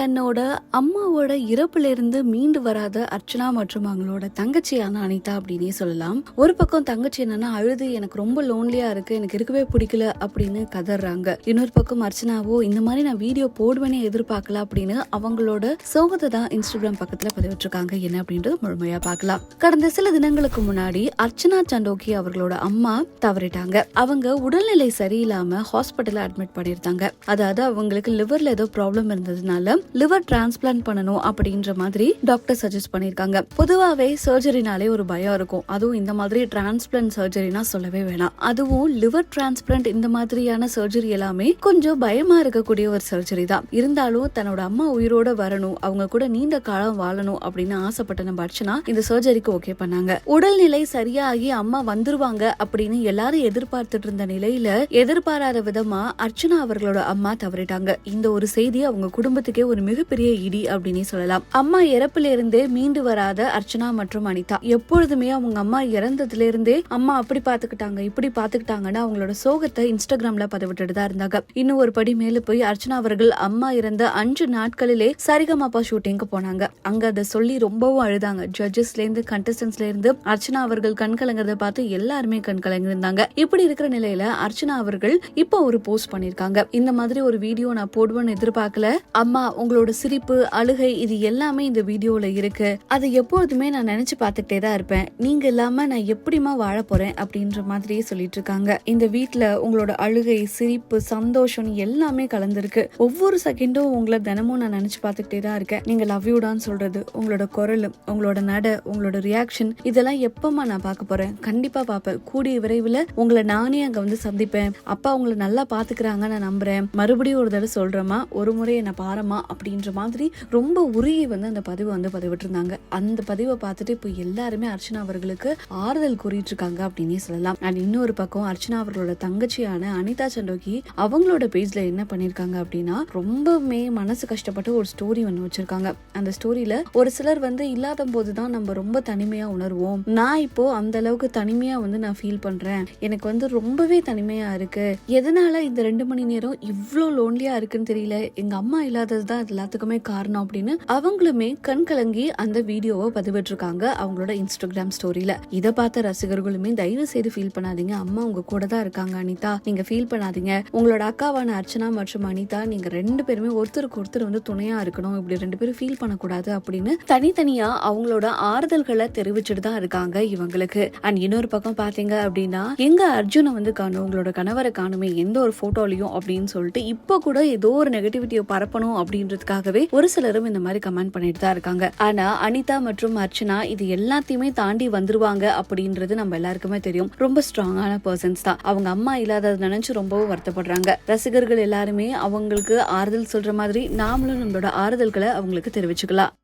தன்னோட அம்மாவோட இறப்புல இருந்து மீண்டு வராத அர்ச்சனா மற்றும் அவங்களோட தங்கச்சியான அனிதா அப்படின்னே சொல்லலாம். ஒரு பக்கம் தங்கச்சி என்னன்னா அழுது எனக்கு ரொம்ப லோன்லியா இருக்கு எனக்கு இருக்கவே பிடிக்கல அப்படின்னு கதறாங்க. இன்னொரு பக்கம் அர்ச்சனாவோ இந்த மாதிரி நான் வீடியோ போடுவேனே எதிர்பார்க்கல அப்படின்னு அவங்களோட சோகத்தை தான் இன்ஸ்டாகிராம் பக்கத்துல பதிவிட்டிருக்காங்க. என்ன அப்படின்றது முழுமையா பார்க்கலாம். கடந்த சில தினங்களுக்கு முன்னாடி அர்ச்சனா சண்டோக்கி அவர்களோட அம்மா தவறிட்டாங்க. அவங்க உடல்நிலை சரியில்லாம ஹாஸ்பிட்டல்ல அட்மிட் பண்ணியிருந்தாங்க. அதாவது அவங்களுக்கு லிவர்ல ஏதோ ப்ராப்ளம் இருந்ததுனால லிவர் டிரான்ஸ்பிளான்ட் பண்ணணும் அப்படின்ற மாதிரி டாக்டர் சஜஸ்ட் பண்ணிருக்காங்க பொதுவாவே சர்ஜரினாலே ஒரு பயம் இருக்கும். அதுவும் இந்த மாதிரி டிரான்ஸ்பிளான்ட் சர்ஜரினா சொல்லவே வேணாம். அதுவும் லிவர் டிரான்ஸ்பிளான்ட் இந்த மாதிரியான சர்ஜரி எல்லாமே கொஞ்சம் பயமா இருக்கக்கூடிய ஒரு சர்ஜரி தான். இருந்தாலும் தன்னோட அம்மா உயிரோட வரணும் அவங்க கூட நீண்ட காலம் வாழணும் அப்படின்னு ஆசைப்பட்ட நம்ம அர்ச்சனா இந்த சர்ஜரிக்கு ஓகே பண்ணாங்க. உடல்நிலை சரியாகி அம்மா வந்துருவாங்க அப்படின்னு எல்லாரும் எதிர்பார்த்துட்டு இருந்த நிலையில எதிர்பாராத விதமா அர்ச்சனா அவர்களோட அம்மா தவறிட்டாங்க. இந்த ஒரு செய்தி அவங்க குடும்பத்துக்கே ஒரு மிகப்பெரிய இடி அப்படின்னே சொல்லலாம். அம்மா இறப்புல இருந்தே மீண்டு வராத அர்ச்சனா மற்றும் அனிதா. எப்பொழுதுமே அவங்க அம்மா இறந்ததுல இருந்தே அம்மா அப்படி பாத்துக்கிட்டாங்க இப்படி பாத்துக்கிட்டாங்கன்னு அவங்களோட சோகத்தை இன்ஸ்டாகிராம்ல பதிவிட்டுட்டு தான் இருந்தாங்க. இன்னும் ஒரு படி மேல போய் அர்ச்சனா அவர்கள் அம்மா இறந்த அஞ்சு நாட்களிலே சரிகமாப்பா ஷூட்டிங்க்கு போனாங்க. அங்க அதை சொல்லி ரொம்பவும் அழுதாங்க. ஜட்ஜஸ்ல இருந்து கண்டஸ்டன்ஸ்ல இருந்து அர்ச்சனா அவர்கள் கண் கலங்குறத பார்த்து எல்லாருமே கண் கலங்கிருந்தாங்க இப்படி இருக்கிற நிலையில அர்ச்சனா அவர்கள் இப்போ ஒரு போஸ்ட் பண்ணிருக்காங்க இந்த மாதிரி ஒரு வீடியோ நான் போடுவேன்னு எதிர்பார்க்கல. அம்மா உங்களோட சிரிப்பு அழுகை இது எல்லாமே இந்த வீடியோல இருக்கு. அது எப்பொழுதுமே நான் நினைச்சு பார்த்துக்கிட்டே தான் இருப்பேன். நீங்க இல்லாம நான் எப்படிமா வாழ போறேன் அப்படின்ற மாதிரியே சொல்லிட்டு இருக்காங்க. இந்த வீட்டில் உங்களோட அழுகை சிரிப்பு சந்தோஷம் எல்லாமே கலந்துருக்கு. ஒவ்வொரு செகண்டும் உங்களை தினமும் நான் நினைச்சு பார்த்துக்கிட்டே தான் இருக்கேன். நீங்க லவ் யூடான்னு சொல்றது உங்களோட குரல் உங்களோட நட உங்களோட ரியாக்ஷன் இதெல்லாம் எப்பமா நான் பார்க்க போறேன்? கண்டிப்பா பார்ப்பேன். கூடிய விரைவில் உங்களை நானே அங்க வந்து சந்திப்பேன். அப்பா உங்களை நல்லா பாத்துக்கிறாங்க நான் நம்புறேன். மறுபடியும் ஒரு தடவை சொல்றேமா ஒரு முறை என்ன பாரமா அப்படின்ற மாதிரி ரொம்ப உருகி வந்து அந்த பதிவை வந்து பதிவிட்டிருந்தாங்க. அந்த பதிவை பார்த்துட்டு இப்போ எல்லாருமே அர்ச்சனா அவர்களுக்கு ஆறுதல் கூறிட்டு இருக்காங்க அப்படின்னே சொல்லலாம். அண்ட் இன்னொரு பக்கம் அர்ச்சனா அவர்களோட தங்கச்சியான அனிதா சண்டோகி அவங்களோட பேஜ்ல என்ன பண்ணியிருக்காங்க அப்படின்னா ரொம்பவுமே மனசு கஷ்டப்பட்டு ஒரு ஸ்டோரி ஒன்று வச்சிருக்காங்க. அந்த ஸ்டோரியில ஒரு சிலர் வந்து இல்லாத போதுதான் நம்ம ரொம்ப தனிமையா உணர்வோம். நான் இப்போ அந்த அளவுக்கு தனிமையா வந்து நான் ஃபீல் பண்றேன். எனக்கு வந்து ரொம்பவே தனிமையா இருக்கு. எதனால இந்த ரெண்டு மணி நேரம் இவ்வளோ லோன்லியா இருக்குன்னு தெரியல. எங்க அம்மா இல்லாதது தான் இது எல்லாத்துக்குமே காரணம் அப்படின்னு அவங்களுமே கண் கலங்கி அந்த வீடியோவை பதிவிட்டிருக்காங்க அவங்களோட இன்ஸ்டாகிராம் ஸ்டோரியில இதை பார்த்த ரசிகர்களுமே தயவு செய்து ஃபீல் பண்ணாதீங்க. அம்மா உங்க கூட தான் இருக்காங்க அனிதா. நீங்க ஃபீல் பண்ணாதீங்க. உங்களோட அக்காவான அர்ச்சனா மற்றும் அனிதா நீங்க ரெண்டு பேருமே ஒருத்தருக்கு ஒருத்தர் வந்து துணையா இருக்கணும். இப்படி ரெண்டு பேரும் ஃபீல் பண்ணக்கூடாது அப்படின்னு தனித்தனியா அவங்களோட ஆறுதல்களை தெரிவிச்சுட்டு தான் இருக்காங்க இவங்களுக்கு. அண்ட் இன்னொரு பக்கம் பாத்தீங்க அப்படின்னா எங்க அர்ஜுனை வந்து காணும் உங்களோட கணவரை காணுமே எந்த ஒரு போட்டோலையும் அப்படின்னு சொல்லிட்டு இப்போ கூட ஏதோ ஒரு நெகட்டிவிட்டியை பரப்பணும் அப்படின்னு அப்படின்றதுக்காகவே ஒரு சிலரும் இந்த மாதிரி கமெண்ட் பண்ணிட்டு தான் இருக்காங்க. ஆனா அனிதா மற்றும் அர்ச்சனா இது எல்லாத்தையுமே தாண்டி வந்துருவாங்க அப்படின்றது நம்ம எல்லாருக்குமே தெரியும். ரொம்ப ஸ்ட்ராங்கான பர்சன்ஸ் தான். அவங்க அம்மா இல்லாததை நினைச்சு ரொம்பவும் வருத்தப்படுறாங்க. ரசிகர்கள் எல்லாருமே அவங்களுக்கு ஆறுதல் சொல்ற மாதிரி நாமளும் நம்மளோட ஆறுதல்களை அவங்களுக்கு தெரிவிச்சுக்கலாம்.